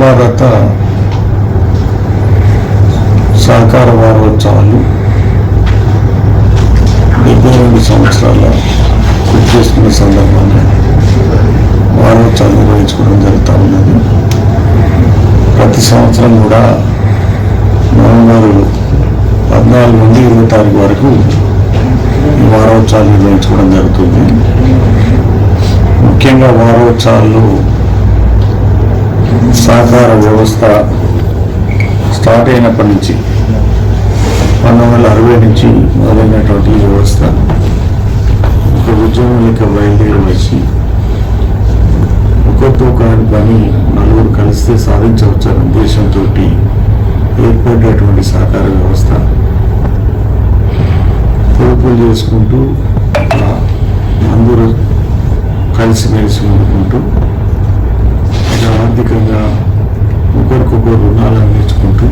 ప్రభాదత్త సహకార వారోత్సవాలు డెబ్బై రెండు సంవత్సరాల గుర్తు చేసుకున్న సందర్భంగా వారోత్సవాలు నిర్వహించుకోవడం జరుగుతూ ఉన్నది. ప్రతి సంవత్సరం కూడా నవంబర్ పద్నాలుగు నుండి ఇరవై తారీఖు వరకు ఈ వారోత్సవాలు నిర్వహించుకోవడం జరుగుతుంది. ముఖ్యంగా వారోత్సవాలు సహకార వ్యవస్థ స్టార్ట్ అయినప్పటి నుంచి పంతొమ్మిది వందల అరవై నుంచి మొదలైనటువంటి వ్యవస్థ ఒక ఉద్యమం లెక్క బయలుదేరి వచ్చి ఒక్కొక్క కాని పని నలుగురు కలిస్తే సాధించవచ్చు అనే ఉద్దేశంతో ఏర్పడేటువంటి సహకార వ్యవస్థ పొదుపులు చేసుకుంటూ అందరూ కలిసిమెలిసి ఉండుకుంటూ ఆర్థికంగా ఒకరికొకరు రుణాలు నేర్చుకుంటూ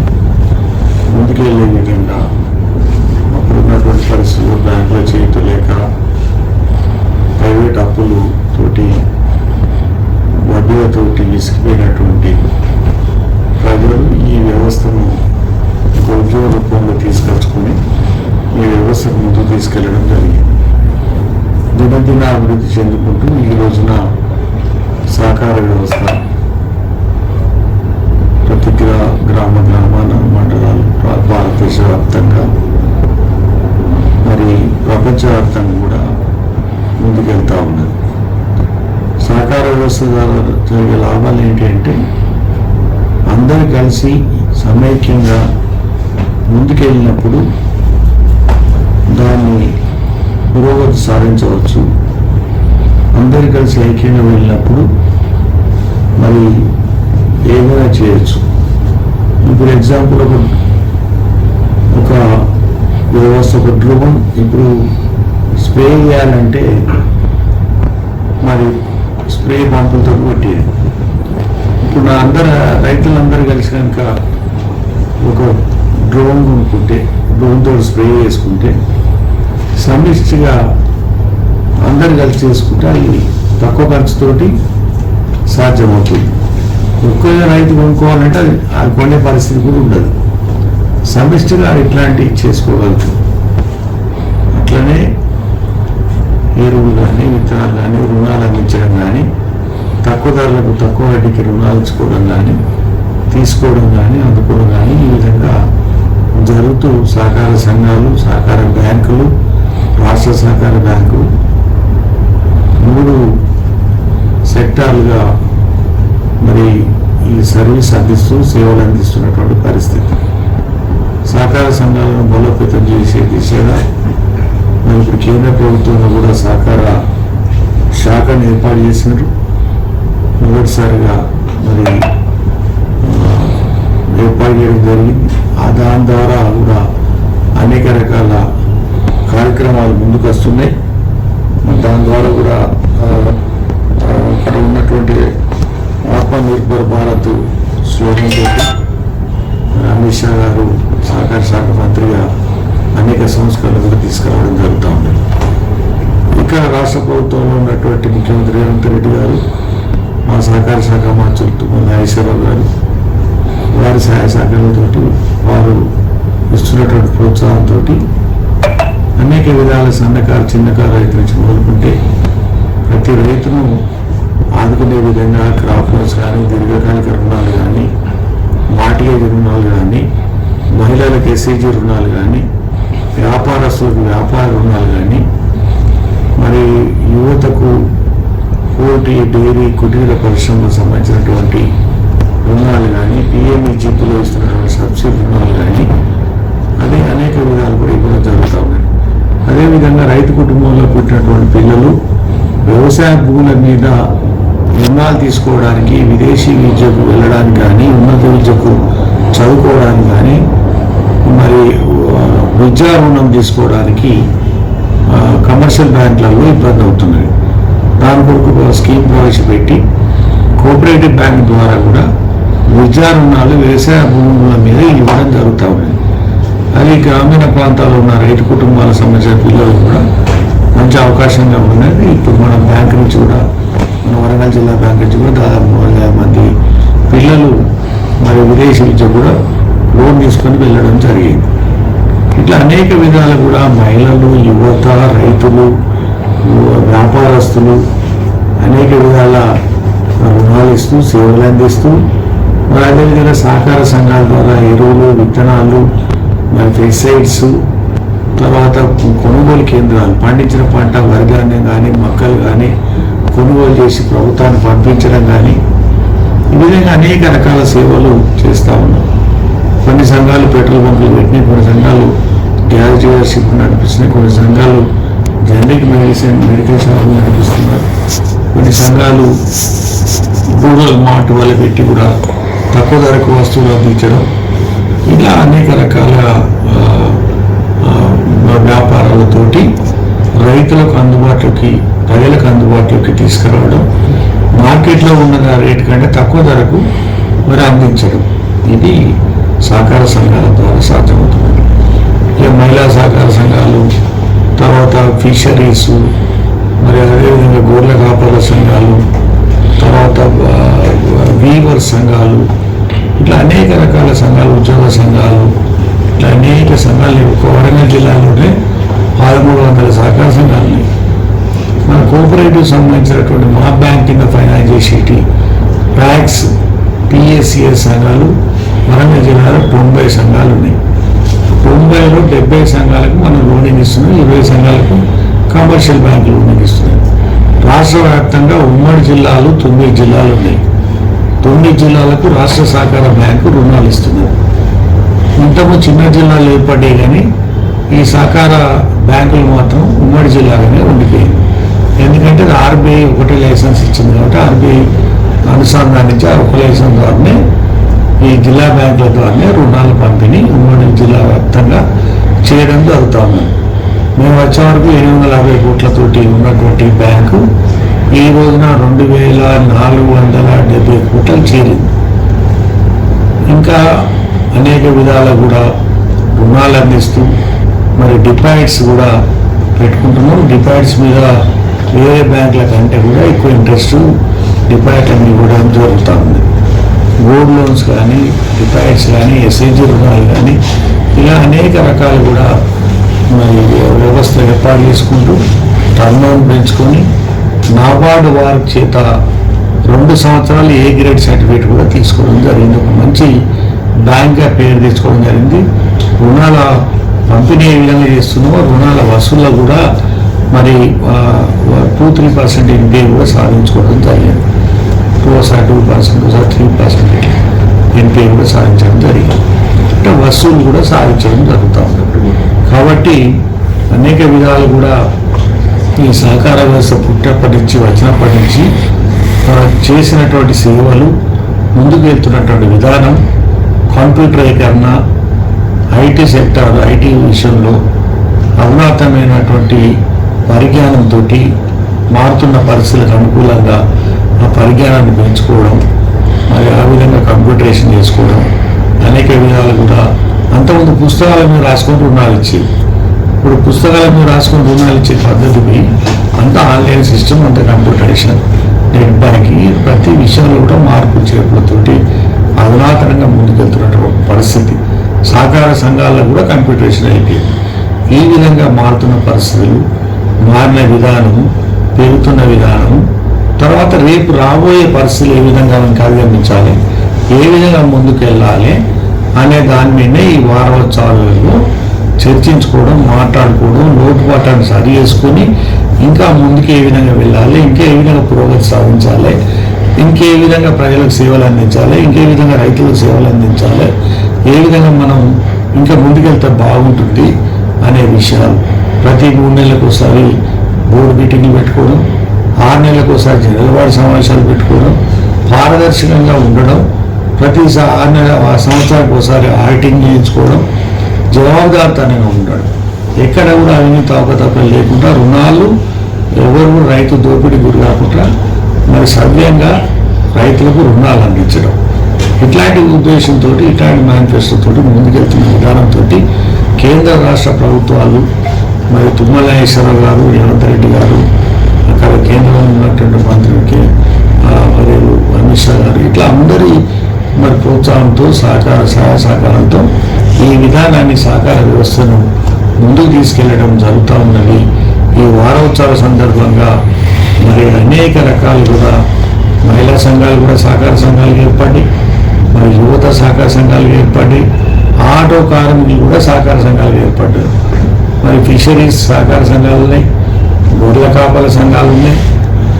ముందుకెళ్ళే విధంగా అప్పుడున్నటువంటి పరిస్థితులు బ్యాంకులో చేయటం లేక ప్రైవేట్ అప్పులు తోటి వడ్డీలతోటి విసిగిపోయినటువంటి ప్రజలు ఈ వ్యవస్థను ఒక ఉద్యోగ రూపంలో తీసుకొచ్చుకొని ఈ వ్యవస్థను ముందుకు తీసుకెళ్ళడం జరిగింది. దినదిన అభివృద్ధి చెందుకుంటూ ఈ రోజున సహకార వ్యవస్థ ప్రపంచవ్యాప్తంగా కూడా ముందుకెళ్తూ ఉన్నది. సహకార వ్యవస్థ ద్వారా జరిగే లాభాలు ఏంటంటే అందరు కలిసి సమైక్యంగా ముందుకెళ్ళినప్పుడు దాన్ని పురోగతి సాధించవచ్చు. అందరు కలిసి ఐక్యంగా వెళ్ళినప్పుడు మరి ఏమైనా చేయొచ్చు. ఇప్పుడు ఎగ్జాంపుల్ ఒక ఒక వ్యవస్థ ఒక డ్రోన్ ఇప్పుడు స్ప్రే చేయాలంటే మరి స్ప్రే పంపులతో కొట్టేది ఇప్పుడు నా అందరు రైతులందరూ కలిసి కనుక ఒక డ్రోన్ కొనుక్కుంటే డ్రోన్తో స్ప్రే చేసుకుంటే సమిష్టిగా అందరు కలిసి చేసుకుంటే అది తక్కువ ఖర్చుతోటి సాధ్యమవుతుంది. ఒక్కగా రైతు కొనుక్కోవాలంటే అది అది కొనే పరిస్థితి కూడా ఉండదు. సమిష్టిగా ఇట్లాంటివి చేసుకోగలుగుతుంది అట్లనే ఎరువులు కానీ విత్తనాలు కానీ రుణాలు అందించడం కానీ తక్కువ ధరలకు తక్కువ వడ్డీకి రుణాలు ఇచ్చుకోవడం కానీ తీసుకోవడం కానీ అందుకోవడం కానీ ఈ విధంగా జరుగుతూ సహకార సంఘాలు సహకార బ్యాంకులు రాష్ట్ర సహకార బ్యాంకులు మూడు సెక్టార్లుగా మరి ఈ సర్వీస్ అందిస్తూ సేవలు అందిస్తున్నటువంటి పరిస్థితి. సహకార సంఘాలను బలోపేతం చేసే దిశగా మరి ఇప్పుడు కేంద్ర ప్రభుత్వంలో కూడా సహకార శాఖను ఏర్పాటు చేసినారు. మొదటిసారిగా మరి ఏర్పాటు చేయడం జరిగింది. ఆ దాని ద్వారా కూడా అనేక రకాల కార్యక్రమాలు ముందుకు వస్తున్నాయి. దాని ద్వారా కూడా అక్కడ ఉన్నటువంటి ఆత్మనిర్భర్ భారత్ స్లోగన్ తోటి అమిత్ షా గారు సహకార శాఖ మంత్రిగా అనేక సంస్కరణలు కూడా తీసుకురావడం జరుగుతూ ఉంది. ఇక్కడ రాష్ట్ర ప్రభుత్వంలో ఉన్నటువంటి ముఖ్యమంత్రి రేవంత్ రెడ్డి గారు మా సహకార శాఖ మంత్రులు తుమ్మల నాగేశ్వరరావు గారు వారి సహాయ సహకారాలతోటి వారు ఇస్తున్నటువంటి ప్రోత్సాహంతో అనేక విధాల సన్నకారు చిన్నకారు రైతు నుంచి మొదలుకుంటే ప్రతి రైతును ఆదుకునే విధంగా క్రాప్ లోన్స్ కానీ దీర్ఘకాలిక రుణాలు కానీ మార్టిగేజ్ రుణాలు కానీ మహిళలకు ఎస్సీజీ రుణాలు కానీ వ్యాపారస్తులకు వ్యాపార రుణాలు కానీ మరి యువతకు పోటీ డైరీ కుటీర పరిశ్రమకు సంబంధించినటువంటి రుణాలు కానీ పిఎంఈ జిప్పులో ఇస్తున్నటువంటి సబ్సిడీ రుణాలు కానీ అదే అనేక విధాలు కూడా ఇవ్వడం జరుగుతూ ఉన్నాయి. అదేవిధంగా రైతు కుటుంబంలో పుట్టినటువంటి పిల్లలు వ్యవసాయ భూముల మీద రుణాలు తీసుకోవడానికి విదేశీ విద్యకు వెళ్ళడానికి కానీ ఉన్నత విద్యకు చదువుకోవడానికి కానీ మరి విద్యా రుణం తీసుకోవడానికి కమర్షియల్ బ్యాంకులలో ఇబ్బంది అవుతున్నది. దాని కొరకు స్కీమ్ ప్రవేశపెట్టి కోఆపరేటివ్ బ్యాంక్ ద్వారా కూడా విద్యా రుణాలు వ్యవసాయ భూముల మీద ఇవ్వడం జరుగుతూ ఉన్నది. అది గ్రామీణ ప్రాంతాల్లో ఉన్న రైతు కుటుంబాలకు సంబంధించిన పిల్లలు కూడా మంచి అవకాశంగా ఉన్నది. ఇప్పుడు మన బ్యాంక్ నుంచి కూడా మన వరంగల్ జిల్లా బ్యాంక్ నుంచి కూడా దాదాపు మూడు వేల మంది పిల్లలు మరి విదేశీ విద్య కూడా లోన్ తీసుకొని వెళ్ళడం జరిగింది. ఇట్లా అనేక విధాలు కూడా మహిళలు యువత రైతులు వ్యాపారస్తులు అనేక విధాల రుణాలు ఇస్తూ సేవలు అందిస్తూ మరి అదేవిధంగా సహకార సంఘాల ద్వారా ఎరువులు విత్తనాలు మరి పెస్టిసైడ్స్ తర్వాత కొనుగోలు కేంద్రాలు పండించిన పంట వరిధాన్యం కానీ మొక్కలు కానీ కొనుగోలు చేసి ప్రభుత్వాన్ని పంపించడం కానీ ఈ విధంగా అనేక రకాల సేవలు చేస్తూ ఉన్నాం. కొన్ని సంఘాలు పెట్రోల్ బంకులు పెట్టినాయి కొన్ని సంఘాలు గ్యాస్ డీలర్షిప్ నడిపిస్తున్నాయి కొన్ని సంఘాలు జనరిక్ మెడిసిన్ మెడికల్ షాపులు నడిపిస్తున్నారు. కొన్ని సంఘాలు గూగుల్ మార్ట్ వల్ల పెట్టి కూడా తక్కువ ధరకు వస్తువులు అందించడం ఇలా అనేక రకాల వ్యాపారాలతోటి రైతులకు అందుబాటులోకి ప్రజలకు అందుబాటులోకి తీసుకురావడం మార్కెట్లో ఉన్న రేటు కంటే తక్కువ ధరకు మరి అందించడం. ఇది సహకార సంఘాల ద్వారా సాధ్యమవుతుంది. మహిళా సహకార సంఘాలు తర్వాత ఫిషరీస్ మరి అదేవిధంగా గోర్ల కాపల సంఘాలు తర్వాత వీవర్ సంఘాలు ఇట్లా అనేక రకాల సంఘాలు ఉద్యోగ సంఘాలు ఇట్లా అనేక సంఘాలు ఒక వరంగల్ జిల్లాలోనే పదమూడు వందల సహకార సంఘాలు ఉన్నాయి. మన కోఆపరేటివ్ సంబంధించినటువంటి మా బ్యాంక్ కింద ఫైనాన్స్ చేసేటి ప్యాక్స్ పిఎస్సిఎస్ సంఘాలు వరంగల్ జిల్లాలో తొంభై సంఘాలు ఉన్నాయి తొంభైలో డెబ్బై సంఘాలకు మనం లోన్ ఇస్తున్నాం ఇరవై సంఘాలకు కమర్షియల్ బ్యాంకులు లోన్ ఇస్తున్నాం రాష్ట్ర వ్యాప్తంగా ఉమ్మడి జిల్లాలు తొమ్మిది జిల్లాలు ఉన్నాయి. తొమ్మిది జిల్లాలకు రాష్ట్ర సహకార బ్యాంకు రుణాలు ఇస్తున్నారు. ఇంతకు చిన్న జిల్లాలు ఏర్పడ్డాయి కానీ ఈ సహకార బ్యాంకులు మాత్రం ఉమ్మడి జిల్లాగానే ఉండిపోయాయి. ఎందుకంటే ఆర్బీఐ ఒకటే లైసెన్స్ ఇచ్చింది కాబట్టి ఆర్బీఐ అనుసంధానించి ఆ ఒక లైసెన్స్ ద్వారానే ఈ జిల్లా బ్యాంకుల ద్వారానే రుణాల పంపిణీ ఉమ్మడి జిల్లా వ్యాప్తంగా చేయడం జరుగుతూ మేము వచ్చే వరకు ఎనిమిది వందల యాభై కోట్లతోటి ఉన్నటువంటి బ్యాంకు ఈ రోజున రెండు వేల నాలుగు వందల డెబ్బై కోట్లకు చేరింది. ఇంకా అనేక విధాల కూడా రుణాలు అందిస్తూ మరి డిపాజిట్స్ కూడా పెట్టుకుంటున్నాం. డిపాజిట్స్ మీద వేరే బ్యాంకుల కంటే కూడా ఎక్కువ ఇంట్రెస్ట్ డిపాజిట్ అన్ని ఇవ్వడం జరుగుతూ ఉంది గోల్డ్ లోన్స్ కానీ డిపాజిట్స్ కానీ ఎస్ఐజి రుణాలు కానీ ఇలా అనేక రకాలు కూడా మరి వ్యవస్థ ఏర్పాటు చేసుకుంటూ టర్న్ పెంచుకొని నాబార్డు వారి చేత రెండు సంవత్సరాలు ఏ గ్రేడ్ సర్టిఫికేట్ కూడా తీసుకోవడం జరిగింది. ఒక మంచి బ్యాంక్గా పేరు తెచ్చుకోవడం జరిగింది. రుణాల పంపిణీ ఏ విధంగా చేస్తున్నామో రుణాల వసూళ్ళ కూడా మరి టూ త్రీ పర్సెంట్ ఎన్పిఏ కూడా సాధించుకోవడం జరిగింది. Two sir two percent sir three percent NPA కూడా సాధించడం జరిగింది. చట్ట వసూలు కూడా సాధించడం జరుగుతూ ఉంది కాబట్టి అనేక విధాలు కూడా ఈ సహకార వ్యవస్థ పుట్టినప్పటి నుంచి వచ్చినప్పటి నుంచి చేసినటువంటి సేవలు ముందుకు వెళ్తున్నటువంటి విధానం కంప్యూటరీకరణ ఐటీ సెక్టర్ ఐటీ విషయంలో అధునాతనమైనటువంటి పరిజ్ఞానంతో మారుతున్న పరిస్థితులకు అనుకూలంగా ఆ పరిజ్ఞానాన్ని పెంచుకోవడం మరి ఆ విధంగా కంప్యూటరేషన్ చేసుకోవడం అనేక విధాలు కూడా అంతకుముందు పుస్తకాల మీద రాసుకొని రుణాలు ఇచ్చేది ఇప్పుడు పుస్తకాల మీద రాసుకొని రుణాలు ఇచ్చే పద్ధతిని అంతా ఆన్లైన్ సిస్టమ్ అంత కంప్యూటరేషన్ నెట్ బ్యాంకింగ్ ప్రతి విషయంలో కూడా మార్పు చేర్పులతోటి అధునాతనంగా ముందుకెళ్తున్నటువంటి పరిస్థితి. సహకార సంఘాల్లో కూడా కంప్యూటరేషన్ అయిపోయింది. ఈ విధంగా మారుతున్న పరిస్థితులు మారిన విధానం పెరుగుతున్న విధానం తర్వాత రేపు రాబోయే పరిస్థితులు ఏ విధంగా మనం అధిగమించాలి ఏ విధంగా ముందుకు వెళ్ళాలి అనే దాని మీదనే ఈ వారోత్సవాలలో చర్చించుకోవడం మాట్లాడుకోవడం లోటుపాటాన్ని సరి చేసుకొని ఇంకా ముందుకు ఏ విధంగా వెళ్ళాలి ఇంకా ఏ విధంగా పురోగతి సాధించాలి ఇంకే విధంగా ప్రజలకు సేవలు అందించాలి ఇంకే విధంగా రైతులకు సేవలు అందించాలి ఏ విధంగా మనం ఇంకా ముందుకెళ్తే బాగుంటుంది అనే విషయాలు. ప్రతి మూడు నెలలకు ఒకసారి బోర్డు మీటింగ్లు పెట్టుకోవడం ఆరు నెలలకు ఒకసారి జనరల్ వార్డు సమావేశాలు పెట్టుకోవడం పారదర్శకంగా ఉండడం ప్రతి ఆ సంవత్సరానికి ఒకసారి ఆడిటింగ్ చేయించుకోవడం జవాబుదారితనంగా ఉంటాడు. ఎక్కడ కూడా అవినీతి అవకతవకలు లేకుండా రుణాలు ఎవరు రైతు దోపిడీ గురి కాకుండా మరి సవ్యంగా రైతులకు రుణాలు అందించడం. ఇట్లాంటి ఉద్దేశంతో ఇట్లాంటి మేనిఫెస్టోతో ముందుకెళ్తున్న విధానంతో కేంద్ర రాష్ట్ర ప్రభుత్వాలు మరి తుమ్మల గారు రేవంత్ రెడ్డి గారు అక్కడ కేంద్రంలో ఉన్నటువంటి మంత్రులకి ఆ, మరియు అమిత్ షా గారు ఇట్లా అందరి ప్రోత్సాహంతో సహకార సహాయ సహకారంతో ఈ విధానాన్ని సహకార వ్యవస్థను ముందుకు తీసుకెళ్ళడం జరుగుతూ ఉన్నది. ఈ వారోత్సవ సందర్భంగా మరి అనేక రకాలు కూడా మహిళా సంఘాలు కూడా సహకార సంఘాలు ఏర్పడి మరి యువత సహకార సంఘాలు ఏర్పడి ఆటో కార్మికులు కూడా సహకార సంఘాలు ఏర్పడ్డారు. మరి ఫిషరీస్ సహకార సంఘాలు ఉన్నాయి గొర్రెల కాపల సంఘాలు ఉన్నాయి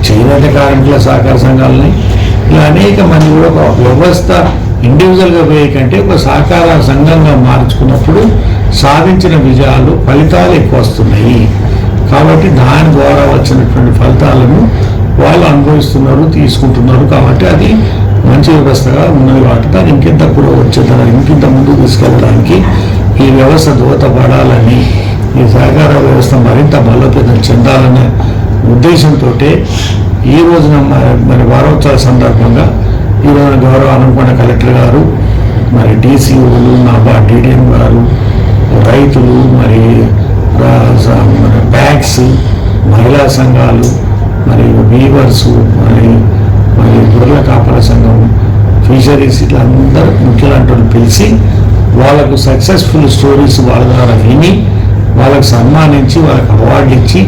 చేనేత కార్మికుల సహకార సంఘాలు ఉన్నాయి. ఇలా అనేక మంది కూడా ఒక వ్యవస్థ ఇండివిజువల్గా పోయే కంటే ఒక సహకార సంఘంగా మార్చుకున్నప్పుడు సాధించిన విజయాలు ఫలితాలు ఎక్కువ వస్తున్నాయి. కాబట్టి దాని ద్వారా వచ్చినటువంటి ఫలితాలను వాళ్ళు అనుభవిస్తున్నారు తీసుకుంటున్నారు. కాబట్టి అది మంచి వ్యవస్థగా ఉన్నది కాబట్టి దాన్ని ఇంకెంత కూడా వచ్చేదాన్ని ఇంకింత ముందు తీసుకెళ్ళడానికి ఈ వ్యవస్థ దోహదపడాలని ఈ సహకార వ్యవస్థ మరింత బలోపేతం చెందాలనే ఉద్దేశంతో ఈ రోజున మరి వారోత్సవ సందర్భంగా ఈరోజు గౌరవ అనుకున్న కలెక్టర్ గారు మరి డీసీఓలు నాబా డిడిఎం గారు రైతులు మరి బ్యాగ్స్ మహిళా సంఘాలు మరి వీవర్స్ మరి మరి గొర్రెల కాపల సంఘం ఫిషరీస్ ఇట్లా అందరూ ముఖ్యలాంటి పిలిచి వాళ్ళకు సక్సెస్ఫుల్ స్టోరీస్ వాళ్ళ ద్వారా విని వాళ్ళకు సన్మానించి వాళ్ళకి అవార్డు ఇచ్చి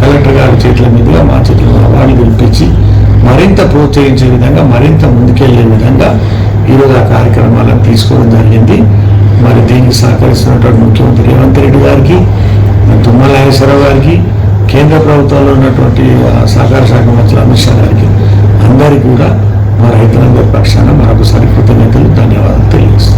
కలెక్టర్ గారి చేతుల మీదుగా మా చేతుల అవార్డులు పిలిపించి మరింత ప్రోత్సహించే విధంగా మరింత ముందుకెళ్ళే విధంగా ఈరోజు ఆ కార్యక్రమాలను తీసుకోవడం జరిగింది. మరి దీనికి సహకరిస్తున్నటువంటి ముఖ్యమంత్రి రేవంత్ రెడ్డి గారికి మరి తుమ్మల నాగేశ్వరరావు గారికి కేంద్ర ప్రభుత్వంలో ఉన్నటువంటి సహకార శాఖ మంత్రి అమిత్ షా గారికి అందరికీ కూడా మా రైతులందరి పక్షాన మరొకసారి కృతజ్ఞతలు ధన్యవాదాలు తెలియజేస్తున్నాను